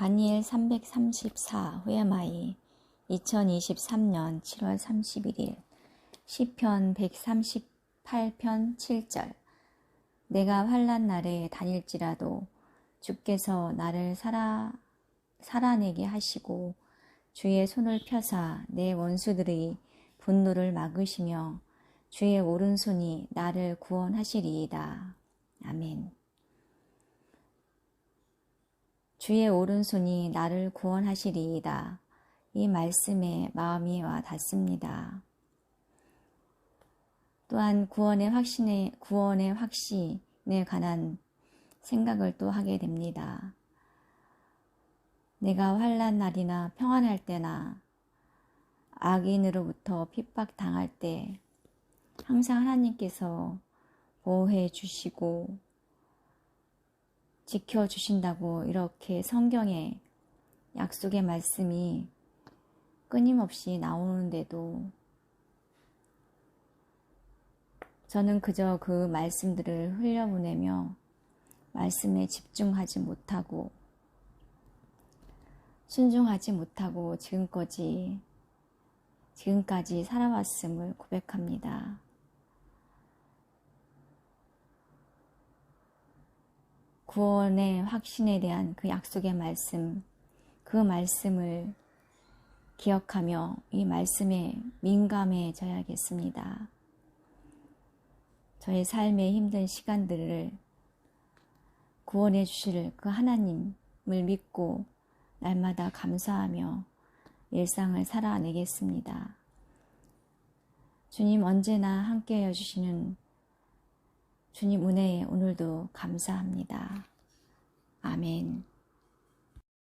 다니엘 334 회마이 2023년 7월 31일 시편 138편 7절 내가 환란 날에 다닐지라도 주께서 나를 살아 살아내게 하시고 주의 손을 펴사 내 원수들의 분노를 막으시며 주의 오른손이 나를 구원하시리이다. 아멘. 주의 오른손이 나를 구원하시리이다. 이 말씀에 마음이 와 닿습니다. 또한 구원의 확신에, 구원의 확신에 관한 생각을 또 하게 됩니다. 내가 환란 날이나 평안할 때나 악인으로부터 핍박 당할 때 항상 하나님께서 보호해 주시고 지켜 주신다고 이렇게 성경에 약속의 말씀이 끊임없이 나오는데도 저는 그저 그 말씀들을 흘려보내며 말씀에 집중하지 못하고 순종하지 못하고 지금까지 지금까지 살아왔음을 고백합니다. 구원의 확신에 대한 그 약속의 말씀, 그 말씀을 기억하며 이 말씀에 민감해져야겠습니다. 저의 삶의 힘든 시간들을 구원해 주실 그 하나님을 믿고 날마다 감사하며 일상을 살아내겠습니다. 주님 언제나 함께 해주시는 주님 은혜에 오늘도 감사합니다. 아멘.